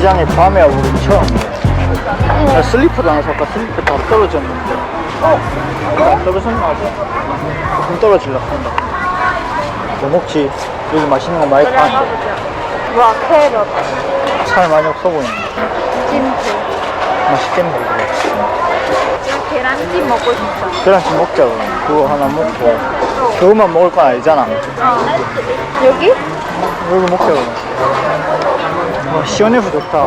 시장에 밤에 와보기 처음. 나 슬리퍼도 하나 살까? 슬리퍼 다 떨어졌는데. 어? 안 떨어졌나 아직? 떨어질라 한다. 뭐 먹지? 여기 맛있는 거 많이 파는데. 와 캐럿 살 많이 없어 보이네. 찜질 맛있겠네, 이거. 계란찜 먹고 싶어 계란찜 먹자, 그럼. 그거 하나 먹고. 그것만 먹을 건 아니잖아. 어. 여기? 여기 먹자, 그럼. 어, 시원해서 좋다.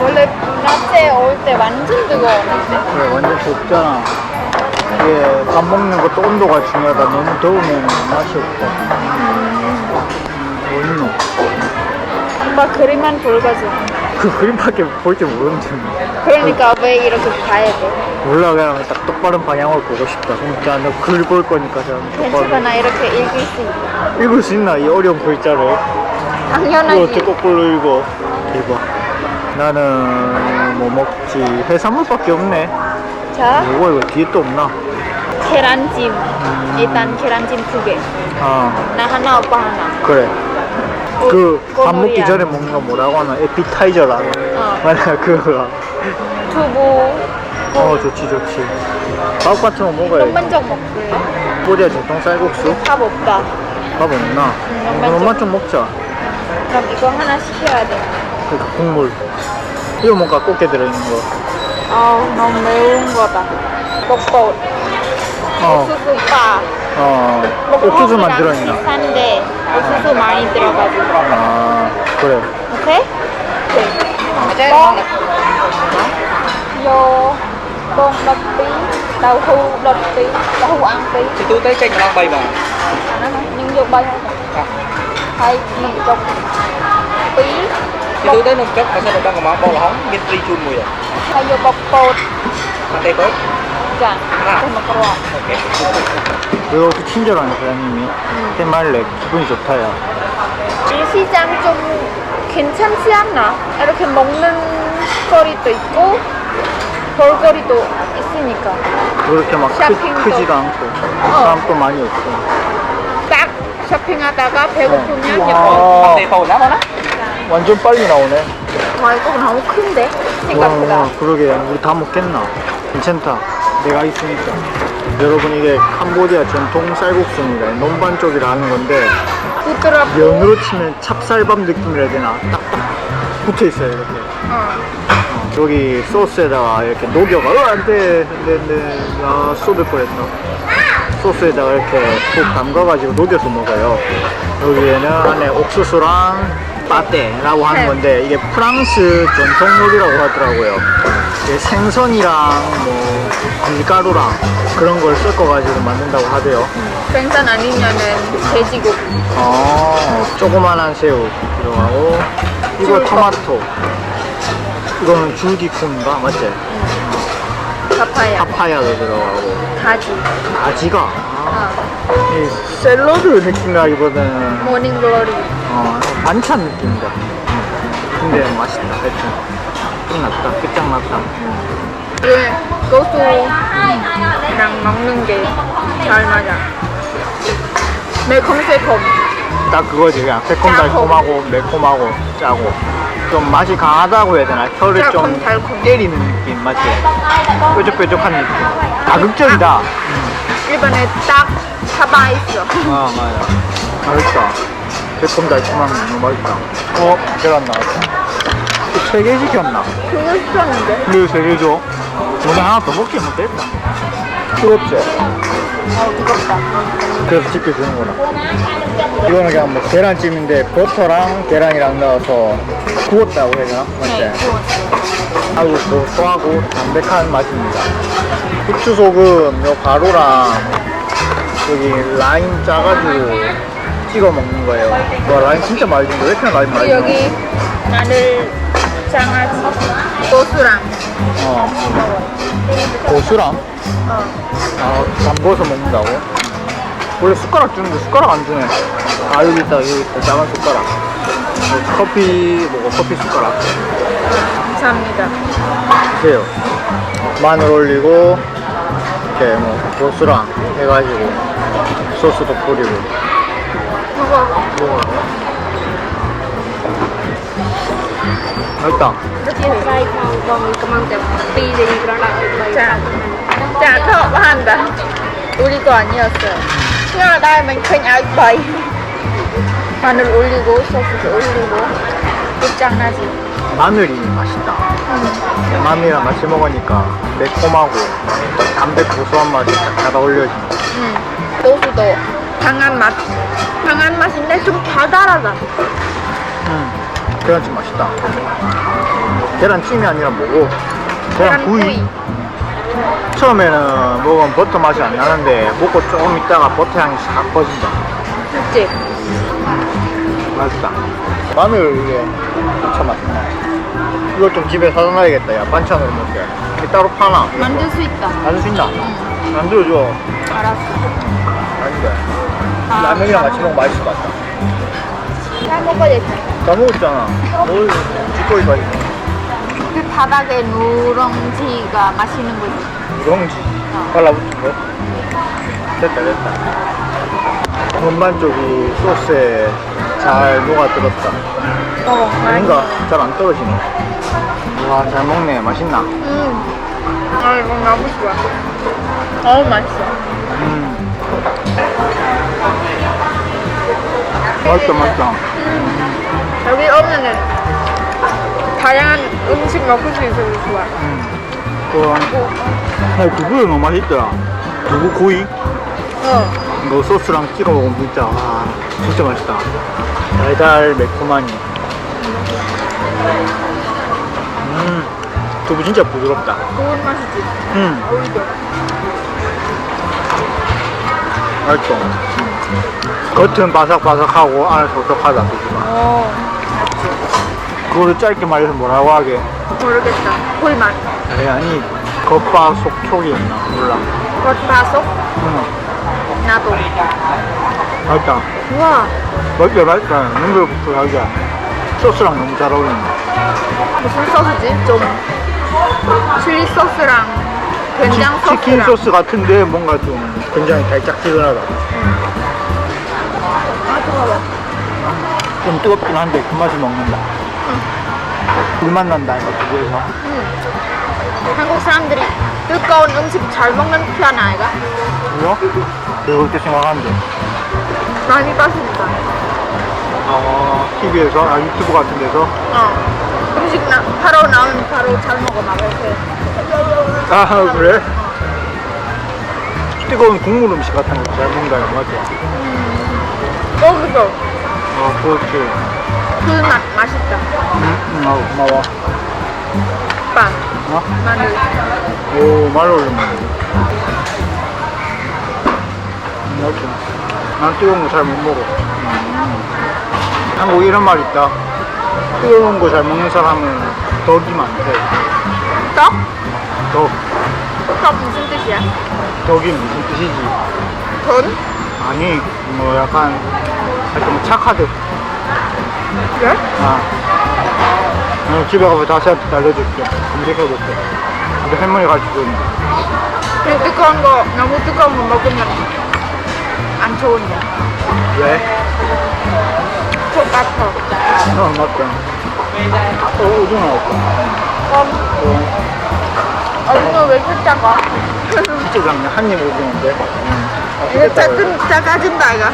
원래 낮에 올 때 완전 뜨거웠는데 그래, 완전 덥잖아. 이게 밥 먹는 것도 온도가 중요하다. 너무 더우면 맛이 없다. 뭐 있노? 오빠 그림만 볼거지 그 그림밖에 볼 줄 모르는데. 뭐. 그러니까 왜 이렇게 봐야 돼? 몰라, 그냥 딱 똑바른 방향으로 보고 싶다. 진짜 너글 볼 거니까 그냥 똑바로. 괜찮아 이렇게 읽을 수 있어 읽을 수 있나? 이 어려운 글자를. 이거 당연하지 어떻게 거꾸로 읽어? 이거. 나는 뭐 먹지? 해산물밖에 없네. 자 이거 이거 뒤에 또 없나? 계란찜 일단 계란찜 두개나 아 하나 오빠 하나 그래. 그밥 먹기 꼬물이야. 전에 먹는 거 뭐라고 하나? 에피타이저라. 어. 맞아 그거. 두부 어 좋지 좋지. 밥 같은 거 먹어야지. nom반죽 먹을래? 꼬리야 전통 쌀국수. 밥 없다 밥 없나? 응, 그럼 엄마 좀 먹자. 그럼 이거 하나 시켜야 돼 그 국물. 이거 뭔가 꽃게 들어있는 거. 아우 너무 매운 거다 어. 옥수수 빠 어. 옥수수만 들어있나? 비싼데 옥수수 많이 들어가지고 아 그래. 오케이? 오케이 뻥 vô bông đập tí đậu hũ đập tí đậu hũ ăn tí thì tôi tới tranh đang bay mà à, nó nói, nhưng vô bay không à. Hay mình chọc tí thì tôi tới nông chất ở sao đang có máu bao là hóng biết tri chun mùi à hay vô bọc bột mà tay tốt dạ cái mà có ok 왜 이렇게 친절하네 사장님이. 해말래 기분이 좋다야. 이 시장 좀 괜찮지 않나? 이렇게 먹는 거리도 있고 볼거리도 있으니까 그렇게 막 크, 쇼핑도. 크지도 않고 사람도 많이 없고. 딱 쇼핑하다가 배고프면 와. 이거 phầu lắm đó 완전 빨리 나오네. 와 이거 너무 큰데 생각보다 와, 그러게 우리 다 먹겠나? 괜찮다. 내가 있으니까. 여러분 이게 캄보디아 전통 쌀국수입니다. 논반 쪽이라 하는 건데 부드럽고 면으로 치면 찹쌀밥 느낌이라 해야 되나? 딱딱 붙어 있어요 이렇게. 어. 여기 소스에다가 이렇게 녹여가 어 안돼 안 돼 안돼 아 쏟을 뻔했다 소스에다가 이렇게 푹 담가가지고 녹여서 먹어요. 여기에는 안에 옥수수랑 빠떼라고 하는 네. 건데 이게 프랑스 전통 요리라고 하더라고요. 생선이랑 뭐 밀가루랑 그런 걸 섞어가지고 만든다고 하대요. 생선 아니면은 돼지고기. 아 조그만한 새우 들어가고 이거 토마토. 이거는 줄기콩인가 맞지? 파파야. 파파야도 들어가고. 가지. 가지가? 어. 이 샐러드 느낌이라기보다는 모닝 글로리. 어, 반찬 느낌이다. 근데 맛있다. 하여튼 끝났다. 끝장났다. 왜? 고수랑 먹는 게 잘 맞아. 매콤새콤. 딱 그거지. 그냥 새콤달콤하고 매콤하고 짜고 좀 맛이 강하다고 해야 되나 혀를 좀 달콤달콤. 때리는 느낌 맞지? 뾰족뾰족한 느낌 자극적이다 일본에 딱 사바 있어 아 맞아 맛있다 새콤달콤한 너무 맛있다 어? 계란 나왔다 세개 시켰나? 그거 시켰는데 근데 세개 줘? 오늘 하나 더 먹지 못했다 뜨겁지? 어 무겁다 그래서 지켜주는구나 이거는 그냥 뭐 계란찜인데 버터랑 계란이랑 넣어서 구웠다고 해야 되나? 맞지? 네 구웠어 아주 고소하고 담백한 맛입니다 후추 소금 요 가루랑 여기 라임 짜가지고 찍어 먹는 거예요 와 라임 진짜 많이 준다 왜 이렇게 라임 많이 줘? 여기 마늘 장아찌 고수랑 어. 고수랑 어. 아, 담궈서 먹는다고? 원래 숟가락 주는데 숟가락 안 주네. 아, 여기 있다, 여기 있다. 작은 숟가락. 뭐, 커피, 뭐고, 커피 숟가락. 감사합니다 주세요. 마늘 올리고, 이렇게 뭐, 고수랑 해가지고, 소스도 뿌리고. 그거 먹 맛있다. Còn 그만 때 삐리 그러나 자, 자, 더 한다. 우리 거 아니었어요. 희한하다 하면 그냥 바이. 마늘 올리고, 소스 올리고. 끝장나지. 마늘이 맛있다. 마늘이랑 같이 먹으니까 매콤하고 담백 고소한 맛이 잘 어울려지네. 음, 소스도 강한 맛. 강한 맛인데 좀 달달하다. 음, 계란찜 맛있다. 계란찜이 아니라 뭐고? 계란 구이. 처음에는 먹으면 버터 맛이 안 나는데 먹고 조금 있다가 버터 향이 싹 퍼진다. 그치? 맛있다. 마늘 이게 진짜 맛있다. 이거 좀 집에 사다 놔야겠다. 야 반찬으로 먹게. 이게 따로 파나? 만들 수 있다. 만들 수 있나? 만들어줘. 알았어. 아닌데. 라면이랑 같이 먹으면 맛있을 것 같다. 잘 먹어야지. 다 먹었잖아. 뭘가 있네. 그 바닥에 누렁지가 맛있는 거지. 누렁지. 발라붙은 거? 됐다, 됐다. 전반적이 소스에 잘 녹아들었다. 어, 아닌가? 잘 안 떨어지네. 와, 잘 먹네. 맛있나? 음. 아, 이거 너무 좋아. 너무 맛있어. 음. 맛있다, 맛있다. 여기 오면은 다양한 음식 먹을 수 있어서 좋아. 음. 또, 아, 두부가 너무 맛있더라. 두부 구이? 어. 이거 소스랑 찍어 먹으면 진짜, 와, 진짜 맛있다. 달달 매콤하니. 음, 두부 진짜 부드럽다. 좋은 맛이지. 음, 어울려. 맛있어. 겉은 바삭바삭하고 안은 촉촉하다, 두부가. 어. 그거를 짧게 말해서 뭐라고 하게? 모르겠다. 꿀맛. 아니, 아니, 겉바 속촉이었나? 몰라. 겉바속? 음, 나도. 맛있다. 우와. 맛있다, 맛있다. 너무 부드하게. 소스랑 너무 잘 어울린다. 무슨 소스지? 좀 칠리 소스랑 된장 치, 킨 소스랑 소스 같은데 뭔가 좀 굉장히 달짝지근하다. 아 좋아요. 좀 뜨겁긴 한데 그 맛을 먹는다. 불맛 난다 이거 두부에서. 음. 한국 사람들이 뜨거운 음식 잘 먹는 편 아이가? 그죠? 내가 그렇게 생각하는데. 많이 봤으니까. 어, TV에서, 아, 유튜브 같은 데서. 어. 음식 나, 바로 나오면 바로 잘 먹어 막 이렇게. 아, 그래? 뜨거운 국물 음식 같은 거 잘 먹는다 이거 맞죠? 어 그거. 어, 그렇지. 그 맛 맛있다. 응, 응, 아, 고마워. 빵, 어? 마늘. 오, 말 올리네. 맞죠? 난 뜨거운 거 잘 못 먹어. 한국 이런 말 있다. 뜨거운 거 잘 먹는 사람은 덕이 많대. 떡? 덕. 떡 무슨 뜻이야? 덕이 무슨 뜻이지? 돈? 아니, 뭐 약간, 약간 뭐 착하대. 그래? 아. 어, 집에 가서 다시 한테 알려줄게. 검색해볼게. 근데 할머니 가르쳐줬네 근데 뜨거운 거 너무 뜨거운 거 먹으면 안 좋은데. 왜? 속 아파. 어, 맞다. 어, 우동 나왔다. 그럼 어, 얼마 왜 이렇게 작아? 진짜 작네. 한입 우동인데. 아, 이거. 작은 작아진다 이거.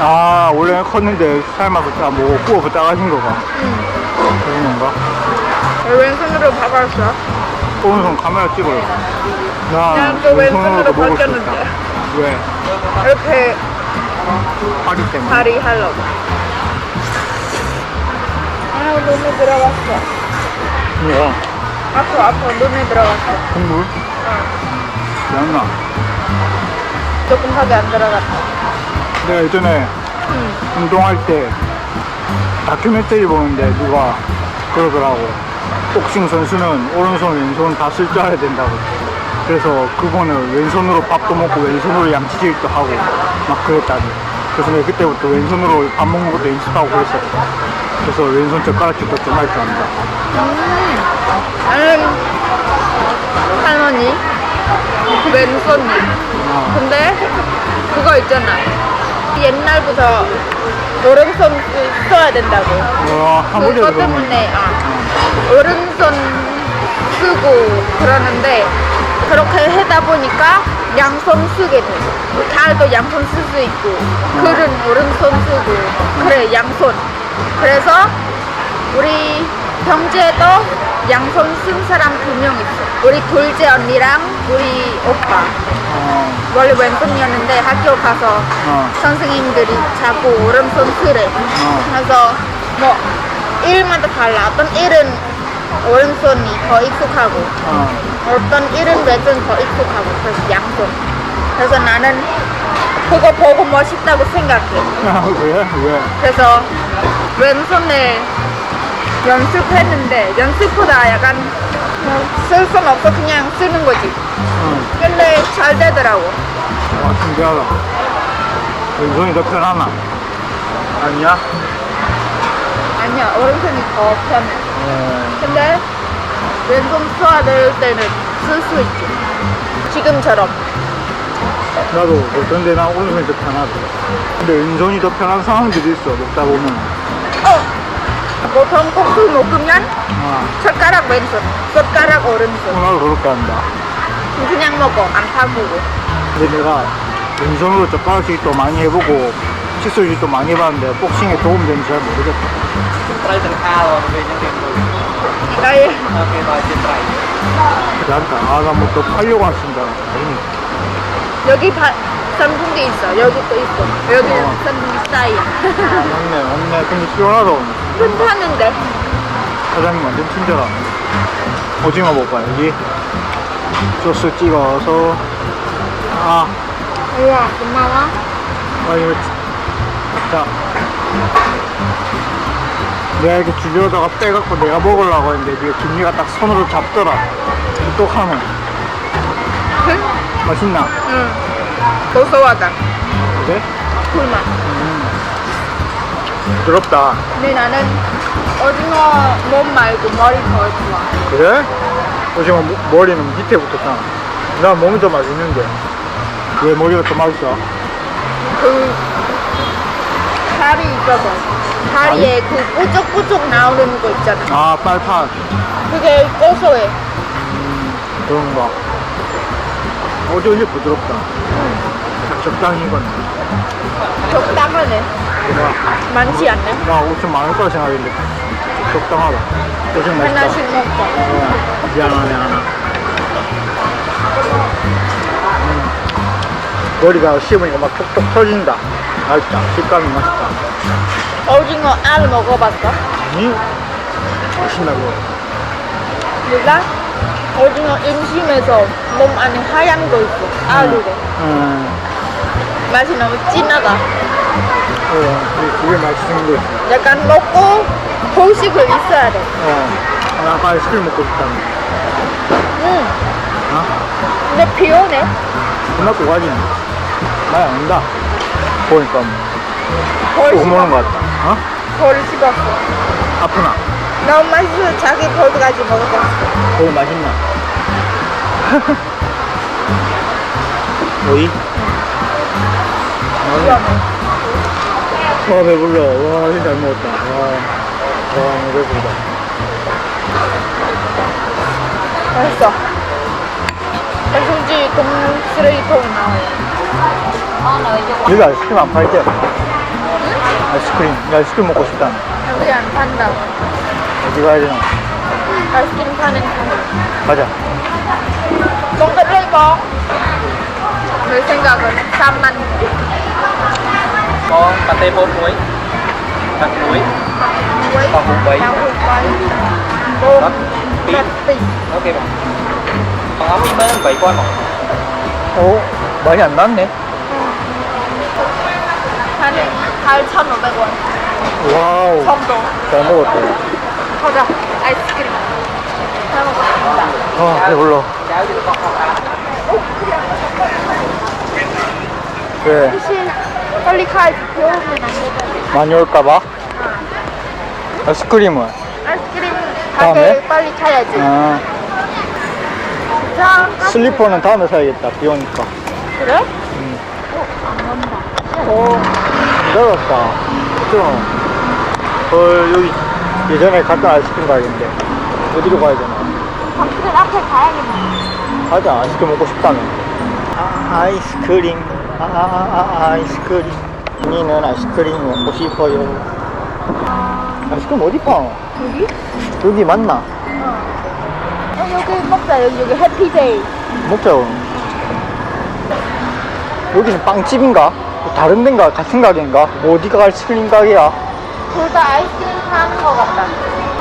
아, 원래는 컸는데 삶아서 따, 뭐, 구워서 따가진 거가. 응. 그런 건가? 왜 왼손으로 박았어? 오른손 카메라 찍어요. 나 난또 왼손으로 바뀌었는데. 왜? 이렇게 파리 때문에. 다리 하려고. 아 눈에 들어갔어. 뭐야? 아파 아파 눈에 들어갔어. 국물? 어. 왜안 조금밖에 안 들어갔다. 내가 예전에 응. 운동할 때 다큐멘터리 보는데 누가 그러더라고. 복싱 선수는 오른손, 왼손 다 쓸 줄 알아야 된다고. 그래서 그거는 왼손으로 밥도 먹고 왼손으로 양치질도 하고 막 그랬다니. 그래서 내가 그때부터 왼손으로 밥 먹는 것도 연습하고 그랬었어. 그래서 왼손 젓가락질도 좀 할 줄 안다. 음. 나는 할머니 왼손님. 아, 근데 그거 있잖아. 옛날부터 오른손 쓰- 써야 된다고. 어, 한 번에 그거 그러면 때문에 어. 오른손 쓰고 그러는데 그렇게 하다 보니까 양손 쓰게 돼. 칼도 양손 쓸 수 있고 글은 오른손 쓰고 그래 양손. 그래서 우리 경제도 양손 쓴 사람 두 명 있어. 우리 둘째 언니랑 우리 오빠. 어, 원래 왼손이었는데 학교 가서 어. 선생님들이 자꾸 오른손 쓰래. 그래서 뭐 일마다 달라. 어떤 일은 오른손이 더 익숙하고 어. 어떤 일은 왼손 더 익숙하고 그래서 양손. 그래서 나는 그거 보고 멋있다고 생각해. 아, 왜? 왜? 그래서 왼손에 연습했는데 연습보다 약간 쓸순 없어 그냥 쓰는 거지. 응. 근데 잘 되더라고. 와, 신기하다. 왼손이 더 편하나? 아니야? 아니야 오른손이 더 편해. 어, 근데 왼손 써야 될 때는 쓸 수 있지. 지금처럼. 나도 어떤데 나 오른손이 더 편하다. 근데 왼손이 더 편한 상황들이 있어, 먹다 보면. 어. 보통 국수 먹으면 아, 젓가락 왼손, 젓가락 오른손. 나도 그렇게 한다. 그냥 먹어 안 타보고. 근데 내가 왼손으로 젓가락질도 많이 해보고 칫솔질도 많이 해봤는데 복싱에 도움되는지 잘 모르겠다. Try từng kha rồi về những tiền rồi ok 그러니까 아, 나뭐더 팔려고 하신다. 여기 바, 선풍기 있어. 여기도 있어. 여기는 어. 선풍기 사이야. 맞네, 맞네. 근데 시원하다, 오늘. 괜찮은데? 사장님 완전 친절하네. 오징어 볼까, 여기? 소스 찍어서. 아, 우와 고마워. 아, 이거. 자. 내가 이렇게 주려다가 빼갖고 내가 먹으려고 했는데, 네가 김미가 딱 손으로 잡더라. 똑하네. 응? 맛있나? 응. 고소하다. 그래? 꿀맛. 부드럽다. 근데 나는 오징어 몸 말고 머리 더 좋아. 그래? 오징어 모- 머리는 밑에 붙었잖아. 난 몸이 더 맛있는데. 왜 머리가 더 맛있어? 그 살이 있어서 다리에 그 뽀족뽀족 나오는 거 있잖아. 아, 빨판. 그게 고소해. 그런 거. 어제 이제 부드럽다. 딱 적당히 익었네. 적당하네. 나, 많지 않네. 나 엄청 많을 거라 생각했는데 적당하다. 오징어 맛있다. 하나씩 먹자. 어, 미안하네, 하나. 음. 머리가 씹으니까 막 톡톡 터진다. 맛있다. 식감이 맛있다. 오징어 알 먹어봤어? 아니? 맛있다고. 몰라? 오징어 임심에서 몸 안에 하얀 거 있어. 알이래. 음, 맛이 너무 진하다. 어, 그게- 그게 맛있는 거지. 약간 먹고 후식을 있어야 돼. 어, 나 아까 아이스크림 먹고 싶다는 응. 어? 근데 비 오네. 끝났고 가지. 많이 안 온다. 보니까 뭐. 벌또 먹는 거. 같다. 어? 벌 씹었어. 아프나? 너무 맛있어. 자기 벌까지 먹었어. 거기 맛있나? 오이? 위험해. 와 배불러. 와 진짜 잘 먹었다. 와, 와 배부르다 맛있어. 솔직히 동 쓰레기통에 나와요. 여기 아이스크림 안 팔게. 아이스크림. 나 아이스크림 먹고 싶다. 여기 안 판다. 어디 가야 되나? 아이스크림 파는 통. 가자. 동그레 이 거. 내 생각은 3만 có cà tê bốn muối cà muối muối. Và hủ quấy. Và hủ quấy. Tôm. Đất, tí. Đất tỉ. ok bạn còn ống bên bảy con mà 오 많이 안 났네 한 8,500원. 와우 정도. 잘 먹었다 가자. 아이스크림. 잘 먹었습니다. 아 배불러 왜 사실 빨리 가. 비 오면 안 되잖아. 많이 올까봐? 아이스크림은? 아이스크림 다음에? 가게 빨리 가야지. 아 자, 슬리퍼는 다음에 사야겠다 비 오니까 그래? 음. 어, 안 간다. 어 기다렸다 좀헐 여기 예전에 갔던 아이스크림 가게인데 어디로 가야 되나? 방금 앞에 가야겠네. 가자 아이스크림 먹고 싶다며 아, 아이스크림 아, 아, 아, 아 이스크림 언니는 아이스크림 먹고 싶어요 아이스크림 어디 파? 여기? 여기 맞나? 어, 여기 먹자. 여기, 여기 해피데이. 먹자 여기는 빵집인가? 뭐 다른 데인가? 같은 가게인가? 뭐 어디가 아이스크림 가게야? 둘 다 아이스크림 파는 거 같다.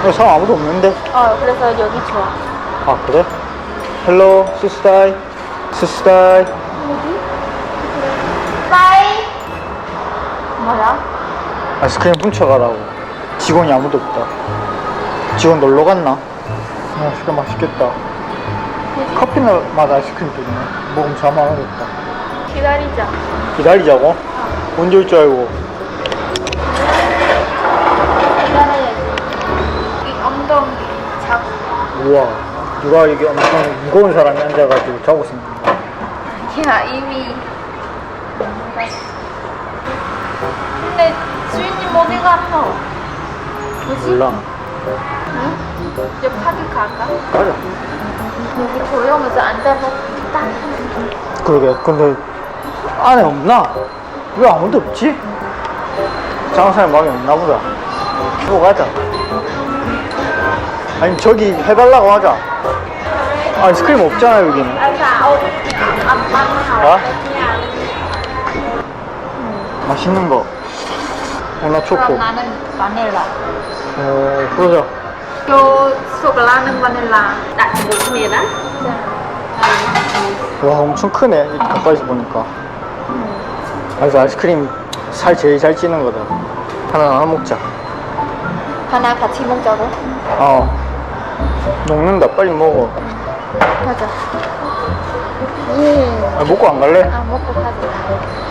여기 사람 아무도 없는데? 어, 그래서 여기 좋아. 아 그래? 헬로 시스타이 빠이. 뭐야? 아이스크림 훔쳐가라고 직원이 아무도 없다 직원 놀러 갔나? 아 진짜 맛있겠다 커피 맛 아이스크림도 있네 먹으면 잠안 오겠다 기다리자. 기다리자고? 언제 올 줄 알고 기다려야지. 이 엉덩이 잡고. 우와 누가 이게 엄청 무거운 사람이 앉아가지고 자고 있습니다 야, 이미. 근데 주인님 어디 갔어? 뭐지? 몰라 응? 이제 파티 갈까? 가자 여기 조용해서 앉아서 딱. 그러게 근데 안에 없나? 왜 아무도 없지? 장사에 마음이 없나 보다 또 가자 아니 저기 해달라고 하자 아이스크림 없잖아 여기는 아빠 어? 맛있는 거 오나 초코 그럼 나는 바닐라. 어 그러자 요 소글라는 바닐라. nè đó. 와 엄청 크네 이렇게 가까이서 보니까 그래서 아이스크림 살 제일 잘 찌는 거다 하나 나눠 먹자 하나 같이 먹자고. 어 녹는다 빨리 먹어 가자. 예. 아, 먹고 안 갈래? 아 먹고 가자.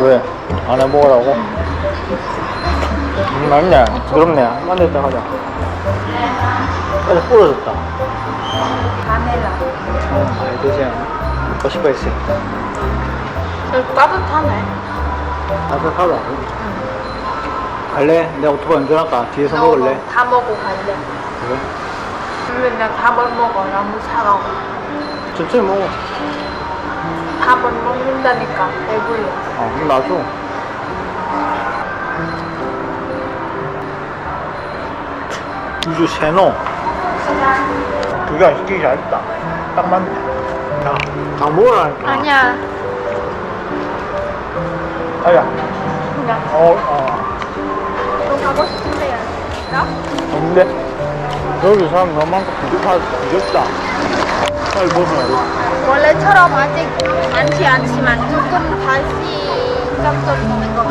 왜? 안 해 먹으라고? 음, 맵네 부드럽네 만들다 하자 아주 부러졌다 바닐라. 어, 잘 드세요 멋있거 있어 여기 따뜻하네. 따뜻하다 갈래? 내가 오토바이 운전할까? 뒤에서 먹을래? 다 먹고 갈래. 그래? 내가 밥을 먹어. 너무 차가워. 천천히 먹어 밥을 먹는다니까 배불러. 어 그럼 놔줘 우주 세노 그게 안 시키기 잘했다 딱 맞네 야 다 먹으라니까 아니야. 가자 그냥 어, 어. 또 가고 싶은데. 나? 없는데? 여기 사람 너무 많고 부족하, 부족다 빨리 먹어야 원래처럼 아직 많지 않지만 조금 다시 점점 오는 것 같아.